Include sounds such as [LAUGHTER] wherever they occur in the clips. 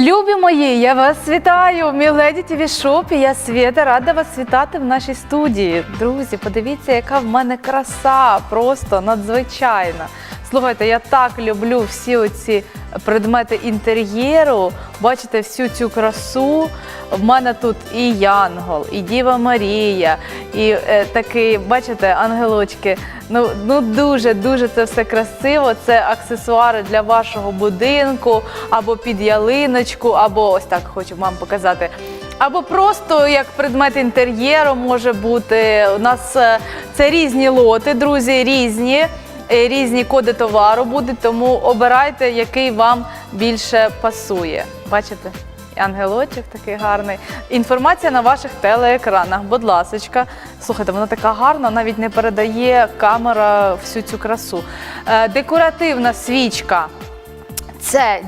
Любі мої, я вас вітаю! Мій леді ТВ Шоп. Я Свєта, рада вас вітати в нашій студії. Друзі, подивіться, яка в мене краса, просто надзвичайна. Слухайте, я так люблю всі оці предмети інтер'єру. Бачите всю цю красу. В мене тут і Янгол, і Діва Марія, і е, такий, бачите, ангелочки. Ну, ну дуже дуже це все красиво. Це аксесуари для вашого будинку, або під ялиночку, або ось так хочу вам показати. Або просто як предмет інтер'єру може бути. У нас е, це різні лоти, друзі, різні. Е, Різні коди товару будуть, тому обирайте, який вам більше пасує. Бачите? Ангелочок такий гарний. Інформація на ваших телеекранах. Будь ласочка. Слухайте, вона така гарна, навіть не передає камера всю цю красу. Е, декоративна свічка. Це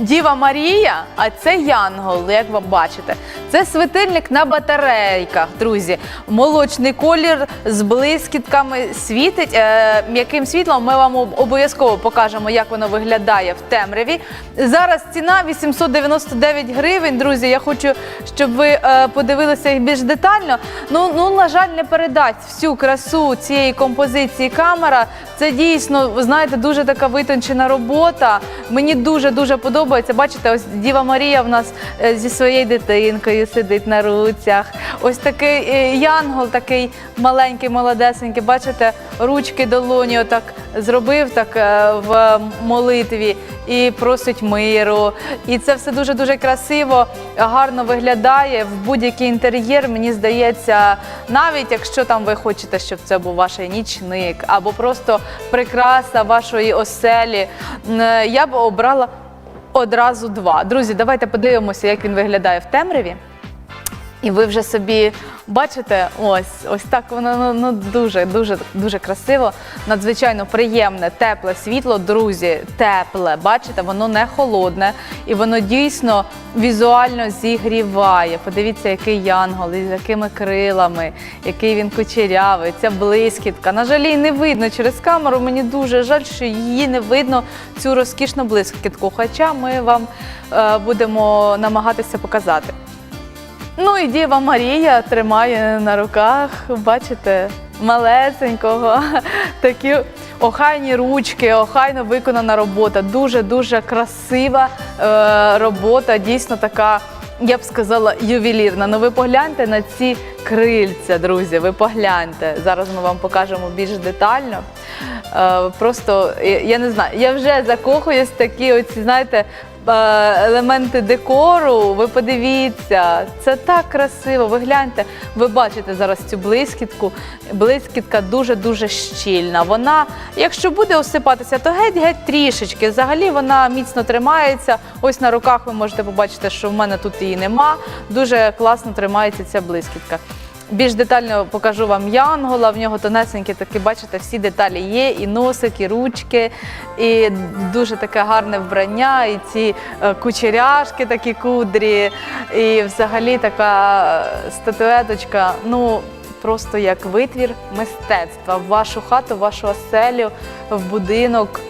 Діва Марія, а це Янгол, як ви бачите. Це світильник на батарейках, друзі. Молочний колір з блискітками світить. Е, м'яким світлом ми вам обов'язково покажемо, як воно виглядає в темряві. Зараз ціна 899 гривень. Друзі, я хочу, щоб ви е, подивилися їх більш детально. Ну, ну, на жаль, не передасть всю красу цієї композиції камера. Це дійсно, ви знаєте, дуже така витончена робота. Мені дуже дуже подобається. Бачите, ось Діва Марія в нас е, зі своєю дитинкою сидить на руцях. Ось такий е, янгол, такий маленький, молодесенький. Бачите, ручки долоні отак зробив так е, в молитві і просить миру. І це все дуже дуже красиво, гарно виглядає в будь-який інтер'єр. Мені здається, навіть якщо там ви хочете, щоб це був ваш нічник або просто прикраса вашої оселі, е, я б обрала одразу два. Друзі, давайте подивимося, як він виглядає в темряві. І ви вже собі бачите, ось ось так воно ну, ну дуже дуже дуже красиво, надзвичайно приємне, тепле світло, друзі, тепле. Бачите, воно не холодне і воно дійсно візуально зігріває. Подивіться, який янгол, із якими крилами, який він кучерявий, ця блискітка. На жаль, її не видно через камеру. Мені дуже жаль, що її не видно цю розкішну блискітку. Хоча ми вам е, будемо намагатися показати. Ну і Діва Марія тримає на руках, бачите, малесенького, [LAUGHS] такі охайні ручки, охайно виконана робота. Дуже-дуже красива е, робота, дійсно така, я б сказала, ювелірна. Ну ви погляньте на ці крильця, друзі. Ви погляньте. Зараз ми вам покажемо більш детально. Е, просто я, не знаю, я вже закохуюсь такі оці, знаєте, елементи декору. Ви подивіться, це так красиво. Ви гляньте, ви бачите зараз цю блискітку. Блискітка дуже-дуже щільна. Вона, якщо буде осипатися, то геть-геть трішечки. Взагалі вона міцно тримається. Ось на руках ви можете побачити, що в мене тут її нема. Дуже класно тримається ця блискітка. Більш детально покажу вам Янгола. В нього тонесенькі такі, бачите, всі деталі є, і носик, і ручки, і дуже таке гарне вбрання, і ці е, кучеряшки такі кудрі, і взагалі така е, статуеточка. Ну, просто як витвір мистецтва в вашу хату, в вашу оселю, в будинок.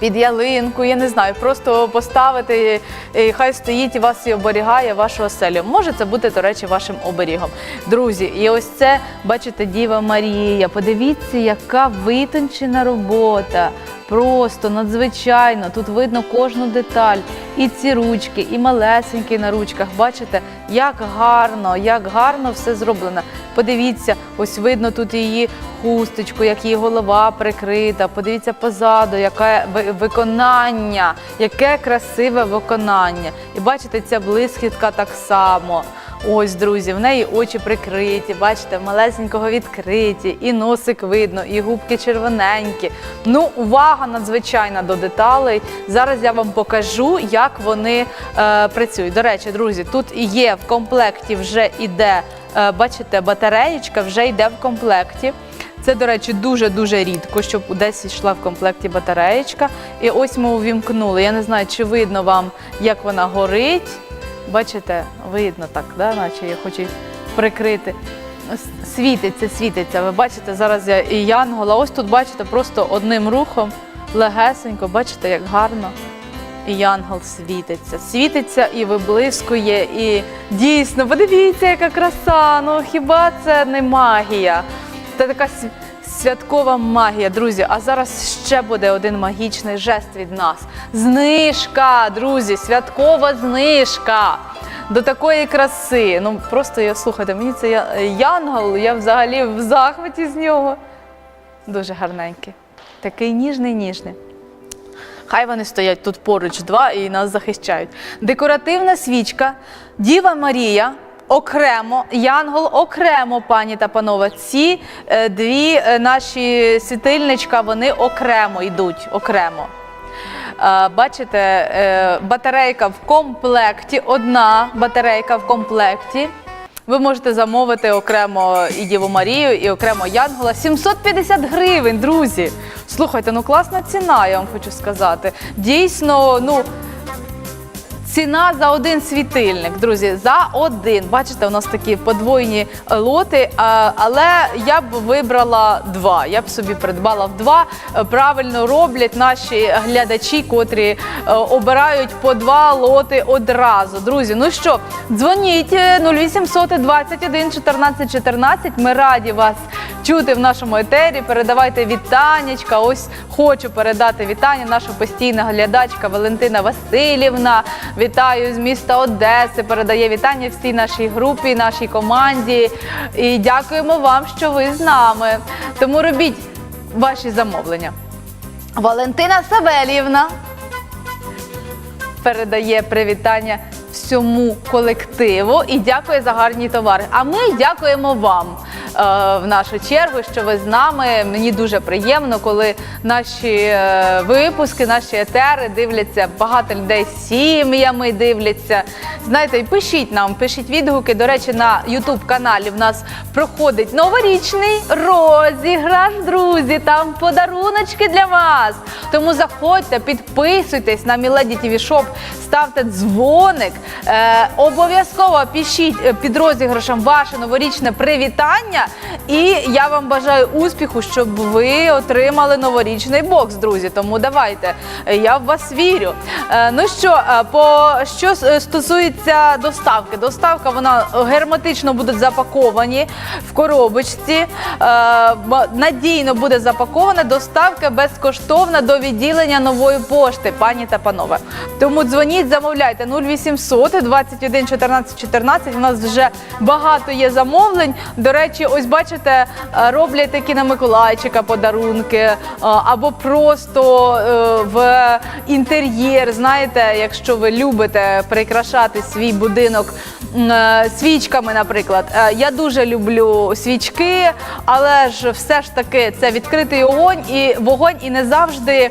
Під ялинку, я не знаю, просто поставити, і хай стоїть і вас і оберігає вашу оселю. Може це бути, до речі, вашим оберігом. Друзі, і ось це, бачите, Діва Марія. Подивіться, яка витончена робота. Просто надзвичайно. Тут видно кожну деталь. І ці ручки, і малесенькі на ручках. Бачите, як гарно, як гарно все зроблено. Подивіться, ось видно тут її хусточку, як її голова прикрита. Подивіться позаду, яке ви- виконання, яке красиве виконання. І бачите, ця блискітка так само. Ось, друзі, в неї очі прикриті, бачите, малесенького відкриті, і носик видно, і губки червоненькі. Ну, увага надзвичайна до деталей. Зараз я вам покажу, як вони е, працюють. До речі, друзі, тут є в комплекті вже іде, е, бачите, батареєчка вже йде в комплекті. Це, до речі, дуже-дуже рідко, щоб десь йшла в комплекті батареєчка. І ось ми увімкнули. Я не знаю, чи видно вам, як вона горить. Бачите, видно так, да? наче я хочу прикрити. Світиться, світиться. Ви бачите, зараз я і Янгола. Ось тут бачите, просто одним рухом легесенько, бачите, як гарно. і янгол світиться. Світиться і виблискує. І дійсно, подивіться, яка краса! Ну хіба це не магія? Це така святкова магія, друзі. А зараз ще буде один магічний жест від нас. Знижка, друзі, святкова знижка. До такої краси. Ну просто я слухайте, мені це янгол, я взагалі в захваті з нього. Дуже гарненький. Такий ніжний, ніжний. Хай вони стоять тут поруч два і нас захищають. Декоративна свічка, Діва Марія. Окремо, Янгол окремо, пані та панове. Ці е, дві е, наші світильничка, вони окремо йдуть, окремо. Бачите, е, батарейка в комплекті, одна батарейка в комплекті. Ви можете замовити окремо і Діву Марію, і окремо Янгола. 750 гривень, друзі. Слухайте, ну класна ціна, я вам хочу сказати. Дійсно, ну. Ціна за один світильник, друзі, за один. Бачите, у нас такі подвойні лоти, але я б вибрала два. Я б собі придбала в два. Правильно роблять наші глядачі, котрі е, обирають по два лоти одразу. Друзі, ну що, дзвоніть е, 0800 21 14 14. Ми раді вас чути в нашому етері. Передавайте вітаннячка. Ось хочу передати вітання. Наша постійна глядачка Валентина Васильівна. Вітаю з міста Одеси. Передає вітання всій нашій групі, нашій команді. І дякуємо вам, що ви з нами. Тому робіть ваші замовлення. Валентина Савельівна передає привітання всьому колективу і дякує за гарні товари. А ми дякуємо вам в нашу чергу, що ви з нами. Мені дуже приємно, коли наші е, випуски, наші етери дивляться багато людей з сім'ями дивляться. Знаєте, і пишіть нам, пишіть відгуки. До речі, на Ютуб каналі в нас проходить новорічний розіграш, друзі. Там подаруночки для вас. Тому заходьте, підписуйтесь на Міледі ТВ Шоп, ставте дзвоник. Е, обов'язково пишіть е, під розіграшем ваше новорічне привітання. І я вам бажаю успіху, щоб ви отримали новорічний бокс, друзі. Тому давайте, я в вас вірю. Е, ну що, е, по що е, стосується доставки, доставка вона герметично будуть запаковані в коробочці. Надійно буде запакована доставка безкоштовна до відділення нової пошти, пані та панове. Тому дзвоніть, замовляйте 0800 21 14 14. У нас вже багато є замовлень. До речі, ось бачите, е, роблять такі на Миколайчика подарунки, е, або просто е, в інтер'єр. Знаєте, якщо ви любите прикрашати свій будинок свічками, наприклад. Я дуже люблю свічки, але ж все ж таки це відкритий огонь і вогонь, і не завжди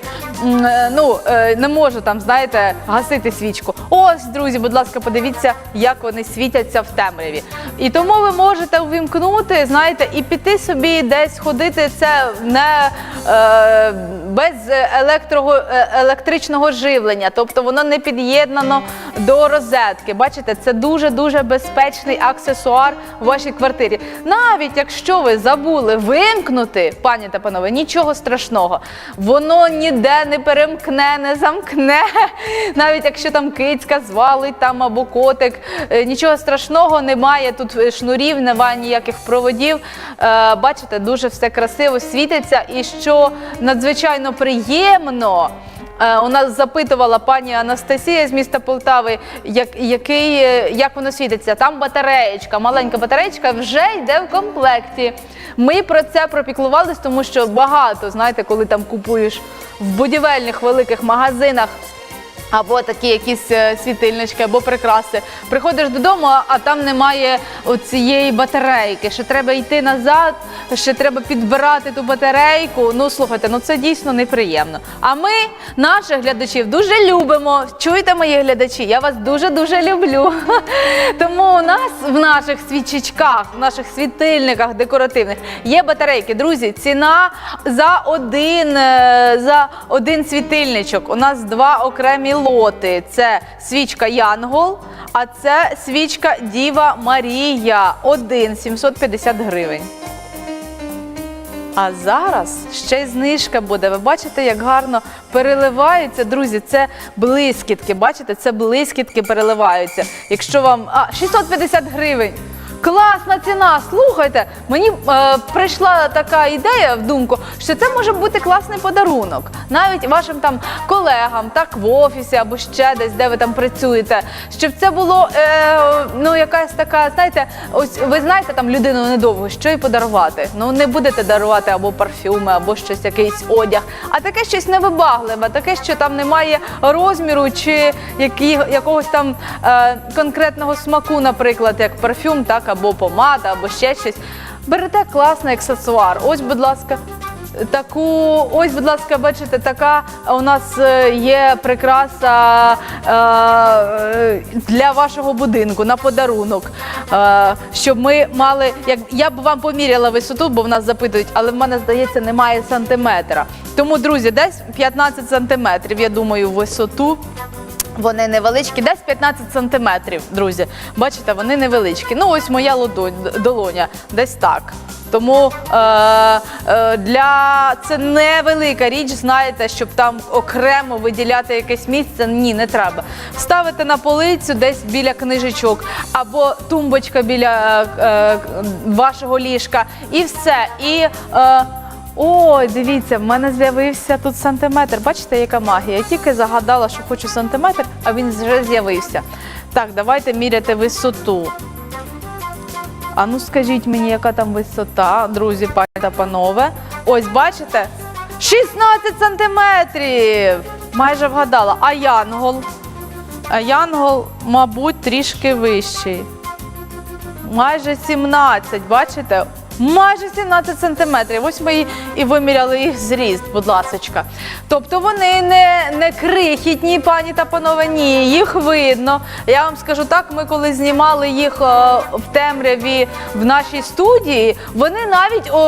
ну, не можу там, знаєте, гасити свічку. Ось, друзі, будь ласка, подивіться, як вони світяться в темряві. І тому ви можете увімкнути, знаєте, і піти собі десь ходити. Це не е, без електрого, е, електричного живлення, тобто воно не під'єднано до розетки. Бачите, це дуже дуже безпечний аксесуар у вашій квартирі. Навіть якщо ви забули вимкнути, пані та панове, нічого страшного. Воно ніде не перемкне, не замкне. [LAUGHS] Навіть якщо там кицька звалить там або котик, е, нічого страшного немає. Тут е, шнурів, немає ніяких проводів. Е, Бачите, дуже все красиво світиться. І що надзвичайно приємно. Е, У нас запитувала пані Анастасія з міста Полтави, як, який, е, як воно світиться. Там батареєчка, маленька батареєчка вже йде в комплекті. Ми про це пропіклувались, тому що багато, знаєте, коли там купуєш в будівельних великих магазинах. Або такі якісь е, світильнички, або прикраси. Приходиш додому, а- там немає цієї батарейки. Ще треба йти назад, ще треба підбирати ту батарейку. Ну слухайте, ну це дійсно неприємно. А ми наших глядачів дуже любимо. Чуєте, мої глядачі? Я вас дуже дуже люблю. [LAUGHS] Тому у нас в наших свічечках, в наших світильниках декоративних є батарейки. Друзі, ціна за один е, за один світильничок. У нас два окремі лоти. Це свічка Янгол, а це свічка Діва Марія. Один 750 гривень. А зараз ще й знижка буде. Ви бачите, як гарно переливаються, друзі. Це блискітки. Бачите, це блискітки переливаються. Якщо вам а 650 гривень. Класна ціна. Слухайте, мені е, прийшла така ідея в думку, що це може бути класний подарунок, навіть вашим там колегам, так в офісі або ще десь, де ви там працюєте. Щоб це було е, ну якась така, знаєте, ось ви знаєте там людину недовго, що їй подарувати. Ну не будете дарувати або парфюми, або щось, якийсь одяг, а таке щось невибагливе, таке, що там немає розміру чи які, якогось там е, конкретного смаку, наприклад, як парфюм, так або помада, або ще щось. Берете класний аксесуар. Ось, будь ласка. Таку, ось, будь ласка, бачите, така у нас е, є прикраса е, для вашого будинку на подарунок. Е, щоб ми мали, як я б вам поміряла висоту, бо в нас запитують, але в мене здається немає сантиметра. Тому, друзі, десь 15 сантиметрів, я думаю, висоту. Вони невеличкі, десь 15 сантиметрів, друзі. Бачите, вони невеличкі. Ну, ось моя лодонь, долоня, десь так. Тому е, е, для це невелика річ, знаєте, щоб там окремо виділяти якесь місце. Ні, не треба. Ставити на полицю десь біля книжечок або тумбочка біля е, е, вашого ліжка, і все. І е, Ой, дивіться, в мене з'явився тут сантиметр. Бачите, яка магія? Я тільки загадала, що хочу сантиметр, а він вже з'явився. Так, давайте міряти висоту. А ну скажіть мені, яка там висота, друзі, пані та панове. Ось, бачите? 16 сантиметрів! Майже вгадала. А янгол? А янгол, мабуть, трішки вищий. Майже 17, бачите? Майже 17 сантиметрів. Ось ми і- виміряли їх зріст, будь ласочка. Тобто вони не, не крихітні, пані та панове, ні, їх видно. Я вам скажу так, ми коли знімали їх е, в темряві в нашій студії, вони навіть о,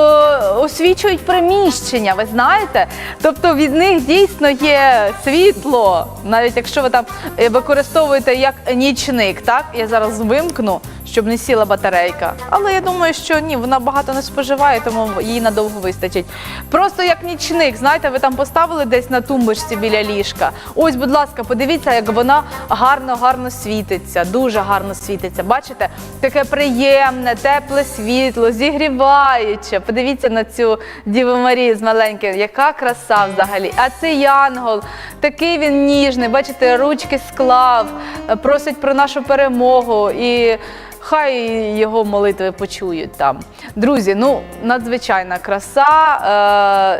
освічують приміщення, ви знаєте? Тобто від них дійсно є світло, навіть якщо ви там е, використовуєте як нічник, так? Я зараз вимкну щоб не сіла батарейка. Але я думаю, що ні, вона багато не споживає, тому їй надовго вистачить. Просто як нічник, знаєте, ви там поставили десь на тумбочці біля ліжка. Ось, будь ласка, подивіться, як вона гарно, гарно світиться, дуже гарно світиться. Бачите, таке приємне, тепле світло, зігріваюче. Подивіться на цю Діву Марію з маленьким, яка краса взагалі. А це янгол, такий він ніжний. Бачите, ручки склав, просить про нашу перемогу і. Хай його молитви почують там. Друзі, ну надзвичайна краса,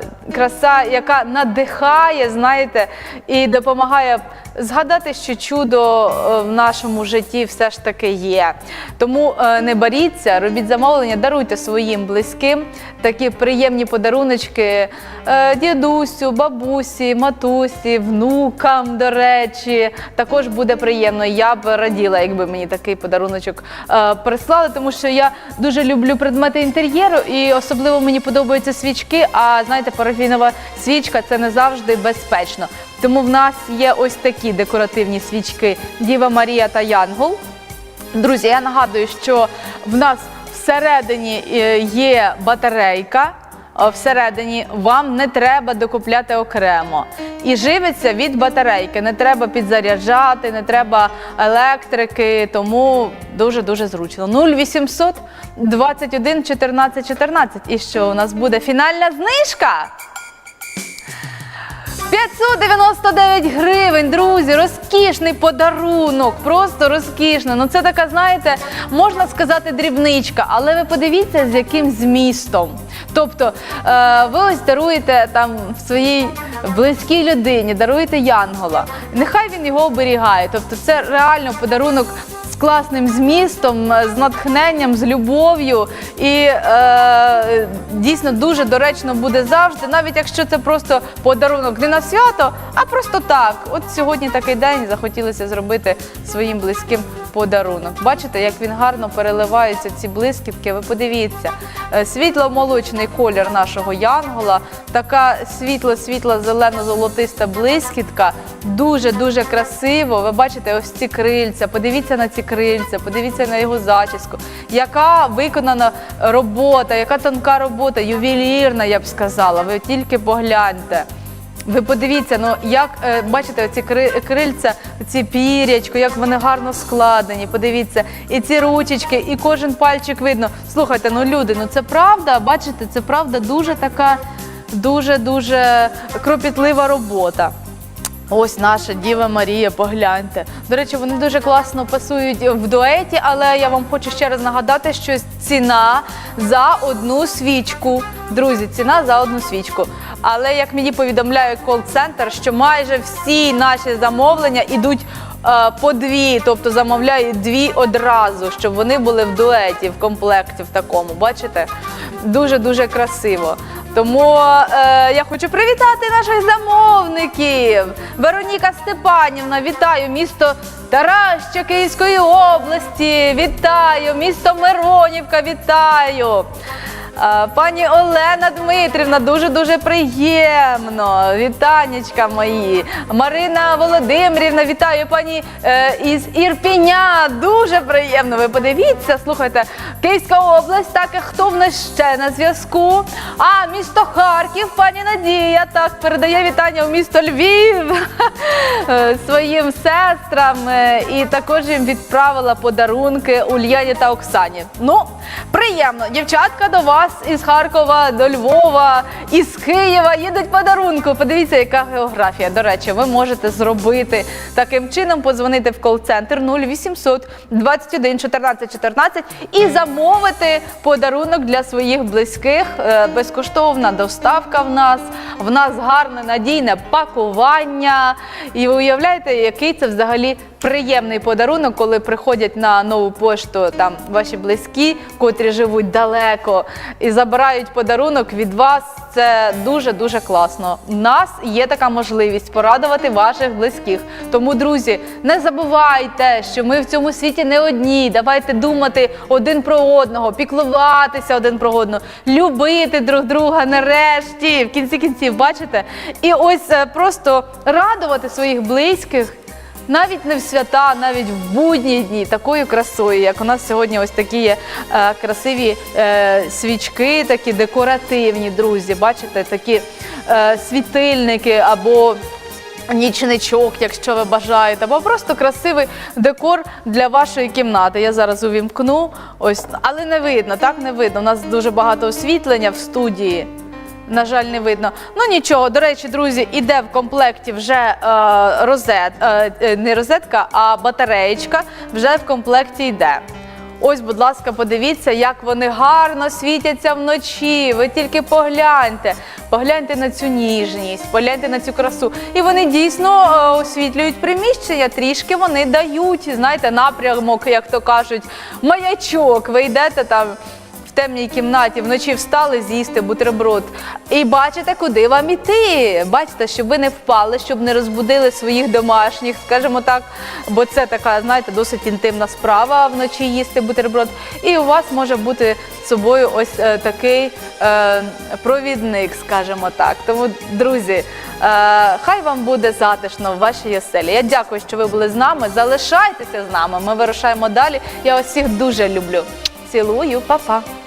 е, краса, яка надихає, знаєте, і допомагає згадати, що чудо е, в нашому житті все ж таки є. Тому е, не боріться, робіть замовлення, даруйте своїм близьким такі приємні подаруночки е, дідусю, бабусі, матусі, внукам, до речі. Також буде приємно. Я б раділа, якби мені такий подаруночок прислали, тому що я дуже люблю предмети інтер'єру, і особливо мені подобаються свічки. А знаєте, парафінова свічка це не завжди безпечно. Тому в нас є ось такі декоративні свічки Діва Марія та Янгол. Друзі, я нагадую, що в нас всередині е, є батарейка. Всередині вам не треба докупляти окремо. І живиться від батарейки. Не треба підзаряджати, не треба електрики, тому дуже-дуже зручно. 0800 21 14 14. І що у нас буде фінальна знижка? 599 гривень, друзі, розкішний подарунок, просто розкішно. Ну це така, знаєте, можна сказати, дрібничка, але ви подивіться, з яким змістом. Тобто, е, ви ось даруєте там в своїй близькій людині, даруєте янгола. Нехай він його оберігає. Тобто, це реально подарунок з класним змістом, е, з натхненням, з любов'ю. І е, дійсно дуже доречно буде завжди, навіть якщо це просто подарунок не на свято, а просто так. От сьогодні такий день захотілося зробити своїм близьким подарунок. Бачите, як він гарно переливається ці блискітки. Ви подивіться, Е, світло-молочний колір нашого янгола, така світло-світла зелено-золотиста блискітка. Дуже дуже красиво. Ви бачите ось ці крильця. Подивіться на ці крильця, подивіться на його зачіску. Яка виконана робота, яка тонка робота, ювелірна, я б сказала. Ви тільки погляньте. Ви подивіться, ну як е, бачите, ці крильця, ці пірячко, як вони гарно складені. Подивіться, і ці ручечки, і кожен пальчик видно. Слухайте, ну люди, ну це правда. Бачите, це правда дуже така, дуже дуже кропітлива робота. Ось наша Діва Марія, погляньте. До речі, вони дуже класно пасують в дуеті, але я вам хочу ще раз нагадати, що ціна за одну свічку. Друзі, ціна за одну свічку. Але як мені повідомляє кол-центр, що майже всі наші замовлення йдуть е, по дві, тобто замовляють дві одразу, щоб вони були в дуеті, в комплекті в такому. Бачите? Дуже дуже красиво. Тому е, я хочу привітати наших замовників. Вероніка Степанівна, вітаю місто Тараща Київської області. Вітаю, місто Миронівка, вітаю. Пані Олена Дмитрівна, дуже дуже приємно. Вітанечка мої. Марина Володимирівна, вітаю пані е, із Ірпіня. Дуже приємно. Ви подивіться, слухайте, Київська область, так хто в нас ще на зв'язку? А місто Харків, пані Надія, так передає вітання в місто Львів е, своїм сестрам. е, І також їм відправила подарунки Ульяні та Оксані. Ну, приємно, дівчатка до вас із Харкова до Львова, із Києва їдуть подарунку. Подивіться, яка географія. До речі, ви можете зробити таким чином, подзвонити в кол-центр 0800 21 14 14 і замовити подарунок для своїх близьких. Е, Безкоштовна доставка в нас. В нас гарне надійне пакування. І ви уявляєте, який це взагалі приємний подарунок, коли приходять на нову пошту там ваші близькі, котрі живуть далеко, і забирають подарунок від вас. Це дуже дуже класно. У нас є така можливість порадувати ваших близьких. Тому, друзі, не забувайте, що ми в цьому світі не одні. Давайте думати один про одного, піклуватися один про одного, любити друг друга нарешті. В кінці кінців, бачите? І ось е, просто радувати своїх близьких. Навіть не в свята, навіть в будні дні такою красою, як у нас сьогодні ось такі є е, красиві е, свічки, такі декоративні, друзі. Бачите, такі е, світильники або нічничок, якщо ви бажаєте, або просто красивий декор для вашої кімнати. Я зараз увімкну, ось, але не видно, так не видно. У нас дуже багато освітлення в студії. На жаль, не видно. Ну нічого, до речі, друзі, іде в комплекті вже е, розет, е, е, не розетка, а батареєчка вже в комплекті йде. Ось, будь ласка, подивіться, як вони гарно світяться вночі. Ви тільки погляньте. Погляньте на цю ніжність, погляньте на цю красу. І вони дійсно е, освітлюють приміщення, трішки вони дають, знаєте, напрямок, як то кажуть, маячок. Ви йдете там темній кімнаті вночі встали з'їсти бутерброд. І бачите, куди вам іти. Бачите, щоб ви не впали, щоб не розбудили своїх домашніх, скажімо так, бо це така, знаєте, досить інтимна справа вночі їсти бутерброд. І у вас може бути з собою ось е, такий е, провідник, скажімо так. Тому, друзі, е, хай вам буде затишно в вашій оселі. Я дякую, що ви були з нами. Залишайтеся з нами. Ми вирушаємо далі. Я вас всіх дуже люблю. Цілую, па-па.